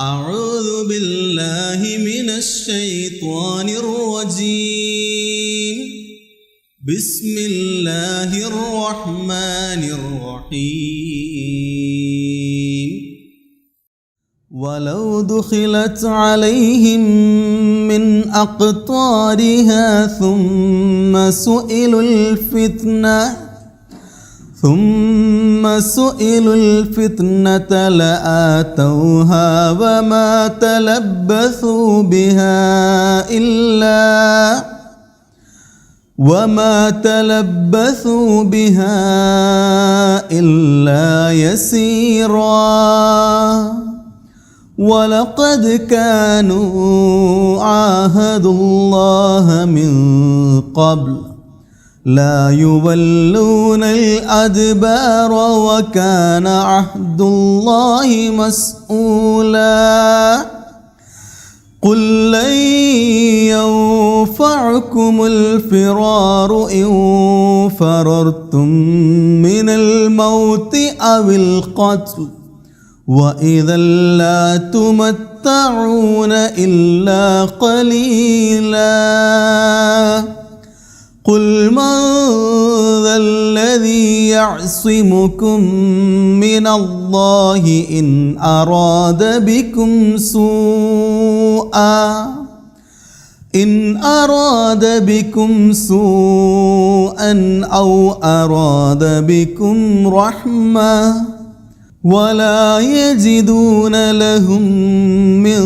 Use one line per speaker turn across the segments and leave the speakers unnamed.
أعوذ بالله من الشيطان الرجيم. بسم الله الرحمن الرحيم. ولو دخلت عليهم من أقطارها ثم سئلوا الفتنة ثم سئلوا الفتنة لآتوها وما تلبثوا بها إلا وما تلبثوا بها إلا يسيرا. ولقد كانوا عاهدوا الله من قبل لا يولون الأدبار وكان عهد الله مسؤولا. قل لن ينفعكم الفرار إن فررتم من الموت أو القتل. وإذا لا تمتعون إلا قليلا. قل من ذا الذي يعصمكم من الله إن أراد بكم سوءا إن أراد بكم سوءا أو أراد بكم رحمة ولا يجدون لهم من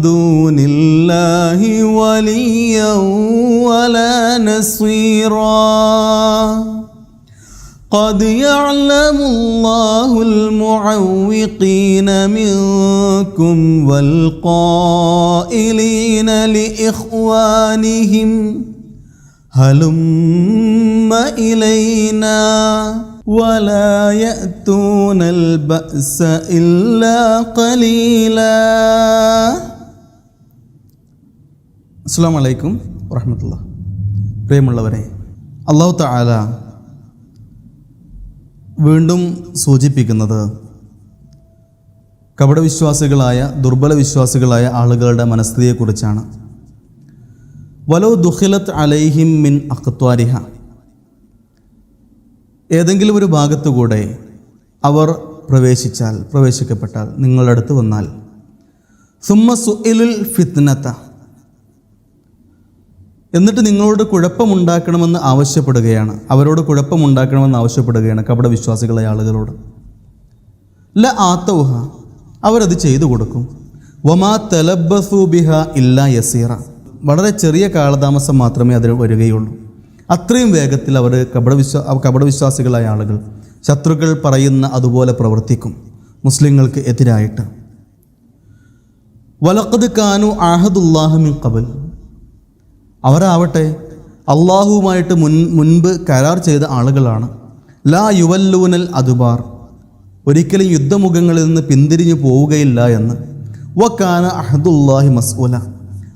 دون الله وليا ولا نصيرا. قد يعلم الله المعوقين منكم والقائلين لإخوانهم. هلم إلينا. ولا يأتون البأس إلا قليلا അസ്സാം വലൈക്കും വറഹമത്തുള്ള പ്രിയമുള്ളവരെ അള്ളാഹു താല വീണ്ടും സൂചിപ്പിക്കുന്നത് കപടവിശ്വാസികളായ ദുർബല വിശ്വാസികളായ ആളുകളുടെ മനസ്ഥിതിയെക്കുറിച്ചാണ് വലോ ദുഖിലത്ത് അലൈഹിം മിൻ അഖ്ത്വാരിഹ ഏതെങ്കിലും ഒരു ഭാഗത്തുകൂടെ അവർ പ്രവേശിച്ചാൽ പ്രവേശിക്കപ്പെട്ടാൽ നിങ്ങളുടെ അടുത്ത് വന്നാൽ. സുമ്മ സുഇലുൽ ഫിത്നത്ത എന്നിട്ട് നിങ്ങളോട് കുഴപ്പമുണ്ടാക്കണമെന്ന് ആവശ്യപ്പെടുകയാണ്. അവരോട് കുഴപ്പമുണ്ടാക്കണമെന്ന് ആവശ്യപ്പെടുകയാണ് കപട വിശ്വാസികളായ ആളുകളോട്. ല ആത്തൗഹ അവരത് ചെയ്തു കൊടുക്കും. വമാ തലബസൂബിഹ ഇല്ല യസീറ. വളരെ ചെറിയ കാലതാമസം മാത്രമേ അതിൽ വരികയുള്ളൂ. അത്രയും വേഗത്തിൽ അവർ കപടവിശ്വാ കപടവിശ്വാസികളായ ആളുകൾ ശത്രുക്കൾ പറയുന്ന അതുപോലെ പ്രവർത്തിക്കും മുസ്ലിങ്ങൾക്ക് എതിരായിട്ട്. വലക്കത് കാനു ആഹദുല്ലാഹമിൻ കബൽ അവരാവട്ടെ അള്ളാഹുവുമായിട്ട് മുൻ മുൻപ് കരാർ ചെയ്ത ആളുകളാണ്. ലാ യുവല്ലൂനൽ അതുബാർ ഒരിക്കലും യുദ്ധമുഖങ്ങളിൽ നിന്ന് പിന്തിരിഞ്ഞു പോവുകയില്ല എന്ന്. വക്കാന അഹദുല്ലാഹി മസ്ഊല.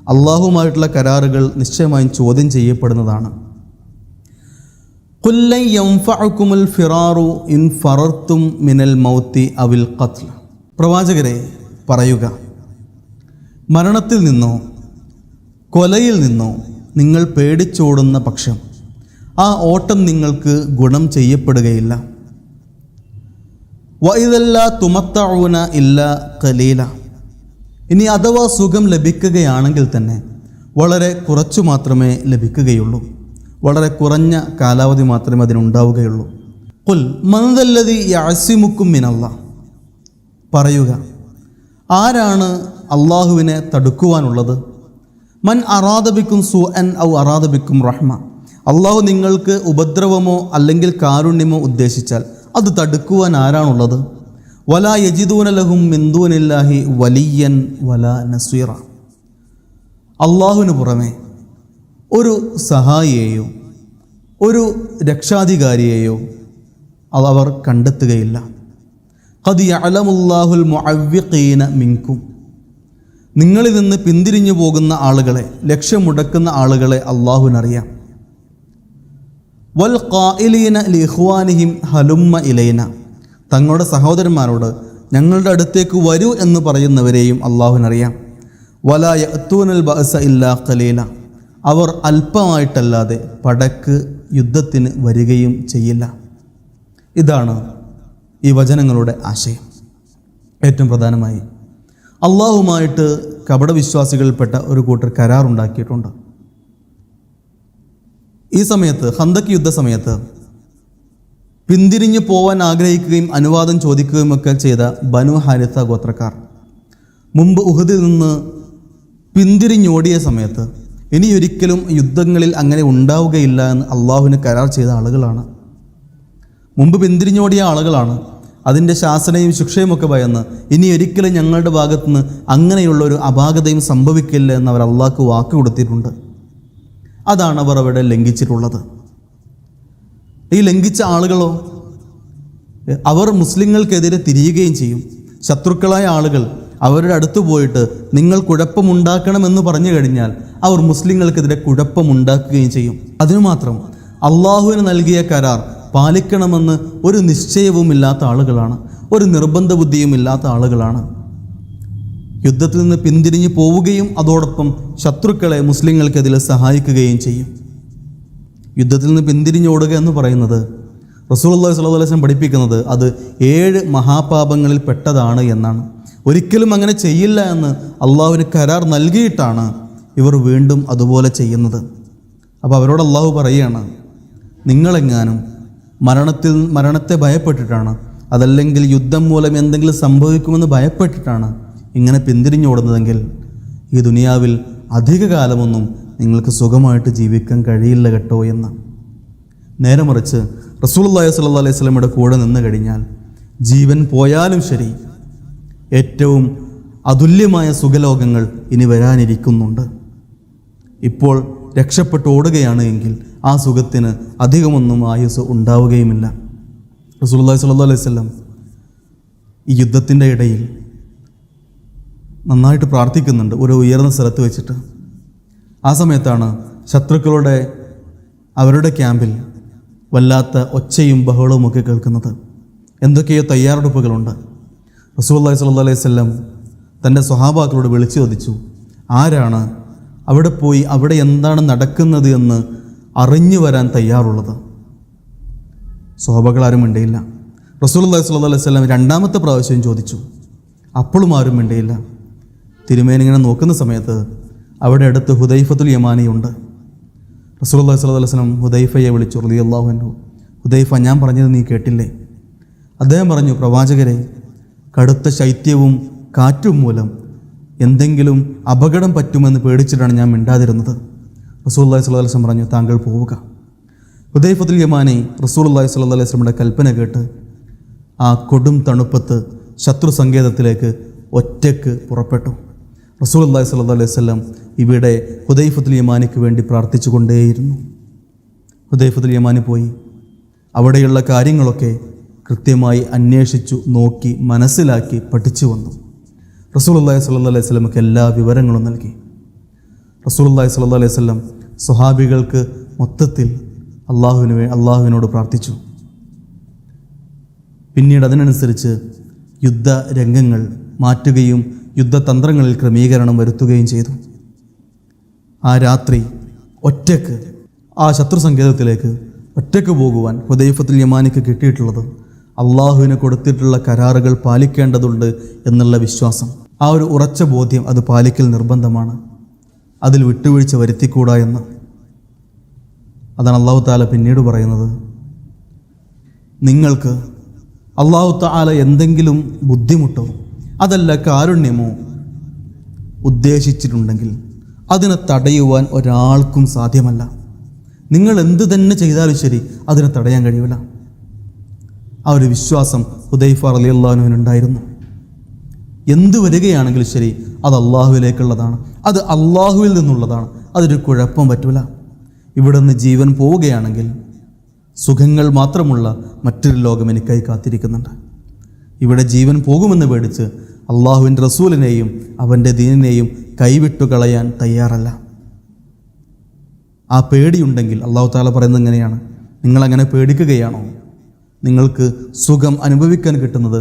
അള്ളാഹുമായിട്ടുള്ള കരാറുകൾ നിശ്ചയമായും ചോദ്യം ചെയ്യപ്പെടുന്നതാണ്. ഫിറാറു ഇൻ മിനൽ ഖത്ൽ പ്രവാചകരെ പറയുക മരണത്തിൽ നിന്നോ കൊലയിൽ നിന്നോ നിങ്ങൾ പേടിച്ചോടുന്ന പക്ഷം ആ ഓട്ടം നിങ്ങൾക്ക് ഗുണം ചെയ്യപ്പെടുകയില്ല. വൈതല്ല തുമത്തഊന ഇല്ല കലീല ഇനി അഥവാ സുഖം ലഭിക്കുകയാണെങ്കിൽ തന്നെ വളരെ കുറച്ചു മാത്രമേ ലഭിക്കുകയുള്ളൂ. വളരെ കുറഞ്ഞ കാലാവധി മാത്രമേ അതിനുണ്ടാവുകയുള്ളൂ. കുൽ മന്ദല്ലതി യാസിമുക്കും മിനല്ല പറയുക ആരാണ് അള്ളാഹുവിനെ തടുക്കുവാനുള്ളത്? മൻ അറാദബിക്കും സു അൻ ഔ അറാദബിക്കും റഹ്മ. അള്ളാഹു നിങ്ങൾക്ക് ഉപദ്രവമോ അല്ലെങ്കിൽ കാരുണ്യമോ ഉദ്ദേശിച്ചാൽ അത് തടുക്കുവാൻ ആരാണുള്ളത്? വല യജിദൂന ലഹും മിന്ദൂനില്ലാഹി വലിയൻ വല നസീറ. അള്ളാഹുവിന് പുറമെ ഒരു സഹായിയെയോ ഒരു രക്ഷാധികാരിയെയോ അവർ കണ്ടെത്തുകയില്ല. കത് അലമുല്ലാഹുൽ മുഅവ്വിഖീന മിങ്കും നിങ്ങളിൽ നിന്ന് പിന്തിരിഞ്ഞു പോകുന്ന ആളുകളെ ലക്ഷ്യമുടക്കുന്ന ആളുകളെ അള്ളാഹുവിനറിയാം. വൽ ഖായിലീന ലിഹ്വാനിഹിം ഹലുമ്മ ഇലൈന. തങ്ങളുടെ സഹോദരന്മാരോട് ഞങ്ങളുടെ അടുത്തേക്ക് വരൂ എന്ന് പറയുന്നവരെയും അള്ളാഹുവിനറിയാം. വല യത്തൂനൽ ബഅസ ഇല്ലാ കലീല അവർ അല്പമായിട്ടല്ലാതെ പടക്ക് യുദ്ധത്തിന് വരികയും ചെയ്യില്ല. ഇതാണ് ഈ വചനങ്ങളുടെ ആശയം. ഏറ്റവും പ്രധാനമായി അള്ളാഹുമായിട്ട് കപടവിശ്വാസികളിൽപ്പെട്ട ഒരു കൂട്ടർ കരാറുണ്ടാക്കിയിട്ടുണ്ട് ഈ സമയത്ത് ഹന്തക് യുദ്ധ സമയത്ത് പിന്തിരിഞ്ഞു പോവാൻ ആഗ്രഹിക്കുകയും അനുവാദം ചോദിക്കുകയും ഒക്കെ ചെയ്ത ബനു ഹാരിത്ത ഗോത്രക്കാർ മുമ്പ് ഉഹദിൽ നിന്ന് പിന്തിരിഞ്ഞോടിയ സമയത്ത് ഇനി ഒരിക്കലും യുദ്ധങ്ങളിൽ അങ്ങനെ ഉണ്ടാവുകയില്ല എന്ന് അള്ളാഹുവിന് കരാർ ചെയ്ത ആളുകളാണ്. മുമ്പ് പിന്തിരിഞ്ഞോടിയ ആളുകളാണ്. അതിന്റെ ശാസനയും ശിക്ഷയുമൊക്കെ ഭയന്ന് ഇനി ഒരിക്കലും ഞങ്ങളുടെ ഭാഗത്തുനിന്ന് അങ്ങനെയുള്ള ഒരു അപാകതയും സംഭവിക്കില്ല എന്ന് അവർ അള്ളാഹ്ക്ക് വാക്ക് കൊടുത്തിട്ടുണ്ട്. അതാണ് അവർ അവിടെ ലംഘിച്ചിട്ടുള്ളത്. ഈ ലംഘിച്ച ആളുകളോ അവർ മുസ്ലിങ്ങൾക്കെതിരെ തിരിയുകയും ചെയ്യും. ശത്രുക്കളായ ആളുകൾ അവരുടെ അടുത്ത് പോയിട്ട് നിങ്ങൾ കുഴപ്പമുണ്ടാക്കണമെന്ന് പറഞ്ഞു കഴിഞ്ഞാൽ അവർ മുസ്ലിങ്ങൾക്കെതിരെ കുഴപ്പമുണ്ടാക്കുകയും ചെയ്യും. അതിനുമാത്രം അള്ളാഹുവിന് നൽകിയ കരാർ പാലിക്കണമെന്ന് ഒരു നിശ്ചയവുമില്ലാത്ത ആളുകളാണ്. ഒരു നിർബന്ധ ബുദ്ധിയും ഇല്ലാത്ത ആളുകളാണ്. യുദ്ധത്തിൽ നിന്ന് പിന്തിരിഞ്ഞു പോവുകയും അതോടൊപ്പം ശത്രുക്കളെ മുസ്ലിങ്ങൾക്കെതിരെ സഹായിക്കുകയും ചെയ്യും. യുദ്ധത്തിൽ നിന്ന് പിന്തിരിഞ്ഞോടുക എന്ന് പറയുന്നത് റസൂലുള്ളാഹി അള്ളാഹു വസല്ലം പഠിപ്പിക്കുന്നത് അത് ഏഴ് മഹാപാപങ്ങളിൽ പെട്ടതാണ് എന്നാണ്. ഒരിക്കലും അങ്ങനെ ചെയ്യില്ല എന്ന് അള്ളാഹുവിന് കരാർ നൽകിയിട്ടാണ് ഇവർ വീണ്ടും അതുപോലെ ചെയ്യുന്നത്. അപ്പോൾ അവരോട് അള്ളാഹു പറയുകയാണ് നിങ്ങളെങ്ങാനും മരണത്തിൽ മരണത്തെ ഭയപ്പെട്ടിട്ടാണ് അതല്ലെങ്കിൽ യുദ്ധം മൂലം എന്തെങ്കിലും സംഭവിക്കുമെന്ന് ഭയപ്പെട്ടിട്ടാണ് ഇങ്ങനെ പിന്തിരിഞ്ഞോടുന്നതെങ്കിൽ ഈ ദുനിയാവിൽ അധിക കാലമൊന്നും നിങ്ങൾക്ക് സുഖമായിട്ട് ജീവിക്കാൻ കഴിയില്ല കേട്ടോ എന്ന്. നേരെ മറിച്ച് റസൂൽ റസൂലുള്ളാഹി സ്വല്ലാ അലൈഹി സ്വലമിയുടെ കൂടെ നിന്ന് കഴിഞ്ഞാൽ ജീവൻ പോയാലും ശരി ഏറ്റവും അതുല്യമായ സുഖലോകങ്ങൾ ഇനി വരാനിരിക്കുന്നുണ്ട്. ഇപ്പോൾ രക്ഷപ്പെട്ട് ഓടുകയാണ് എങ്കിൽ ആ സുഖത്തിന് അധികമൊന്നും ആയുസ് ഉണ്ടാവുകയുമില്ല. റസൂലുള്ളാഹി സല്ലാ അലൈഹി വസല്ലം ഈ യുദ്ധത്തിന്റെ ഇടയിൽ നന്നായിട്ട് പ്രാർത്ഥിക്കുന്നുണ്ട് ഒരു ഉയർന്ന സ്ഥലത്ത് വെച്ചിട്ട്. ആ സമയത്താണ് ശത്രുക്കളുടെ അവരുടെ ക്യാമ്പിൽ വല്ലാത്ത ഒച്ചയും ബഹളവും ഒക്കെ കേൾക്കുന്നത്. എന്തൊക്കെയോ തയ്യാറെടുപ്പുകളുണ്ട്. റസൂല്ലായി സല്ലു അലൈഹി സ്വല്ലം തന്റെ സ്വഹാബാക്കളോട് വിളിച്ചു ചോദിച്ചു ആരാണ്? അവിടെ പോയി അവിടെ എന്താണ് നടക്കുന്നത് എന്ന് അറിഞ്ഞു വരാൻ തയ്യാറുള്ളത്? സ്വഹാബാക്കൾ ആരും മിണ്ടിയില്ല. റസൂലുള്ളാഹി സ്വല്ലാ അലൈഹി വസല്ലം രണ്ടാമത്തെ പ്രാവശ്യം ചോദിച്ചു അപ്പോഴും ആരും മിണ്ടിയില്ല. തിരുമേനിങ്ങനെ നോക്കുന്ന സമയത്ത് അവിടെ അടുത്ത് ഹുദൈഫത്തുൽ യമാനിയുണ്ട് റസൂലുള്ളാഹി സ്വല്ലാ വസല്ലം ഹുദൈഫയെ വിളിച്ചു അൻഹു ഹുദൈഫ ഞാൻ പറഞ്ഞത് നീ കേട്ടില്ലേ? അദ്ദേഹം പറഞ്ഞു പ്രവാചകരെ കടുത്ത ശൈത്യവും കാറ്റും മൂലം എന്തെങ്കിലും അപകടം പറ്റുമെന്ന് പേടിച്ചിട്ടാണ് ഞാൻ മിണ്ടാതിരുന്നത്. റസൂലുള്ളാഹി സ്വല്ലല്ലാഹു അലൈഹി വസല്ലം പറഞ്ഞു താങ്കൾ പോവുക. ഹുദൈഫത്തുൽ യമാനി റസൂലുള്ളാഹി സ്വല്ലല്ലാഹു അലൈഹി വസ്ലമിന്റെ കൽപ്പന കേട്ട് ആ കൊടും തണുപ്പത്ത് ശത്രു സങ്കേതത്തിലേക്ക് ഒറ്റയ്ക്ക് പുറപ്പെട്ടു. റസൂലുള്ളാഹി സ്വല്ലല്ലാഹു അലൈഹി വസല്ലം ഇവിടെ ഹുദൈഫത്തുൽ യമാനിക്ക് വേണ്ടി പ്രാർത്ഥിച്ചു കൊണ്ടേയിരുന്നു ഹുദൈഫത്തുൽ യമാനി പോയി. അവിടെയുള്ള കാര്യങ്ങളൊക്കെ കൃത്യമായി അന്വേഷിച്ചു നോക്കി മനസ്സിലാക്കി പഠിച്ചു വന്നു. റസൂലുള്ളാഹി സ്വല്ലാ അലൈഹി സ്വലമക്ക് എല്ലാ വിവരങ്ങളും നൽകി. റസൂലുള്ളാഹി സ്വല്ലാ അലൈഹി സ്വലം സ്വഹാബികൾക്ക് മൊത്തത്തിൽ അള്ളാഹുവിന് അള്ളാഹുവിനോട് പ്രാർത്ഥിച്ചു. പിന്നീട് അതിനനുസരിച്ച് യുദ്ധ രംഗങ്ങൾ മാറ്റുകയും യുദ്ധതന്ത്രങ്ങളിൽ ക്രമീകരണം വരുത്തുകയും ചെയ്തു. ആ രാത്രി ഒറ്റയ്ക്ക് ആ ശത്രു സങ്കേതത്തിലേക്ക് ഒറ്റയ്ക്ക് പോകുവാൻ ഹുദൈഫത്തുൽ യമാനിക്ക് കിട്ടിയിട്ടുള്ളത് അള്ളാഹുവിന് കൊടുത്തിട്ടുള്ള കരാറുകൾ പാലിക്കേണ്ടതുണ്ട് എന്നുള്ള വിശ്വാസം. ആ ഒരു ഉറച്ച ബോധ്യം അത് പാലിക്കൽ നിർബന്ധമാണ്. അതിൽ വിട്ടുവീഴ്ച വരുത്തിക്കൂടാ എന്ന്. അതാണ് അള്ളാഹു താല പിന്നീട് പറയുന്നത്. നിങ്ങൾക്ക് അള്ളാഹു താല എന്തെങ്കിലും ബുദ്ധിമുട്ടോ അതല്ല കാരുണ്യമോ ഉദ്ദേശിച്ചിട്ടുണ്ടെങ്കിൽ അതിനെ തടയുവാൻ ഒരാൾക്കും സാധ്യമല്ല. നിങ്ങൾ എന്ത് തന്നെ ചെയ്താലും ശരി അതിനെ തടയാൻ കഴിയില്ല ആ ഒരു വിശ്വാസം ഹുദൈഫ അലി അള്ളാഹുവിനുണ്ടായിരുന്നു എന്ത് വരികയാണെങ്കിലും ശരി അത് അള്ളാഹുവിലേക്കുള്ളതാണ് അത് അള്ളാഹുവിൽ നിന്നുള്ളതാണ്. അതൊരു കുഴപ്പം പറ്റൂല. ഇവിടെ നിന്ന് ജീവൻ പോവുകയാണെങ്കിൽ സുഖങ്ങൾ മാത്രമുള്ള മറ്റൊരു ലോകം എനിക്കായി കാത്തിരിക്കുന്നുണ്ട്. ഇവിടെ ജീവൻ പോകുമെന്ന് പേടിച്ച് അള്ളാഹുവിന്റെ റസൂലിനെയും അവന്റെ ദീനിനെയും കൈവിട്ടു കളയാൻ തയ്യാറല്ല. ആ പേടിയുണ്ടെങ്കിൽ അള്ളാഹു താല പറയുന്നത് എങ്ങനെയാണ് നിങ്ങളങ്ങനെ പേടിക്കുകയാണോ? നിങ്ങൾക്ക് സുഖം അനുഭവിക്കാൻ കിട്ടുന്നത്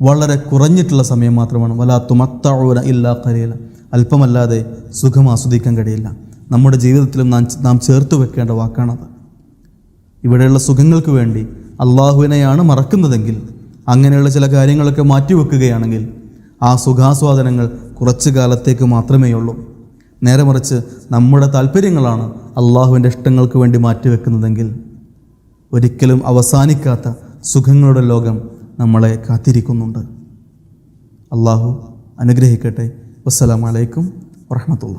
വളരെ കുറഞ്ഞിട്ടുള്ള സമയം മാത്രമാണ്. വലാ തുമത്തഊന ഇല്ലാ കരയില്ല അല്പമല്ലാതെ സുഖം ആസ്വദിക്കാൻ കഴിയില്ല. നമ്മുടെ ജീവിതത്തിലും നാം നാം ചേർത്ത് വെക്കേണ്ട വാക്കാണത്. ഇവിടെയുള്ള സുഖങ്ങൾക്ക് വേണ്ടി അള്ളാഹുവിനെയാണ് മറക്കുന്നതെങ്കിൽ അങ്ങനെയുള്ള ചില കാര്യങ്ങളൊക്കെ മാറ്റിവെക്കുകയാണെങ്കിൽ ആ സുഖാസ്വാദനങ്ങൾ കുറച്ചു കാലത്തേക്ക് മാത്രമേ ഉള്ളൂ നേരെ മറിച്ച് നമ്മുടെ താല്പര്യങ്ങളാണ് അള്ളാഹുവിന്റെ ഇഷ്ടങ്ങൾക്ക് വേണ്ടി മാറ്റിവെക്കുന്നതെങ്കിൽ ഒരിക്കലും അവസാനിക്കാത്ത സുഖങ്ങളുടെ ലോകം നമ്മളെ കാത്തിരിക്കുന്നുണ്ട്. അള്ളാഹു അനുഗ്രഹിക്കട്ടെ. വസ്സലാമലൈക്കും വറഹമത്തുള്ള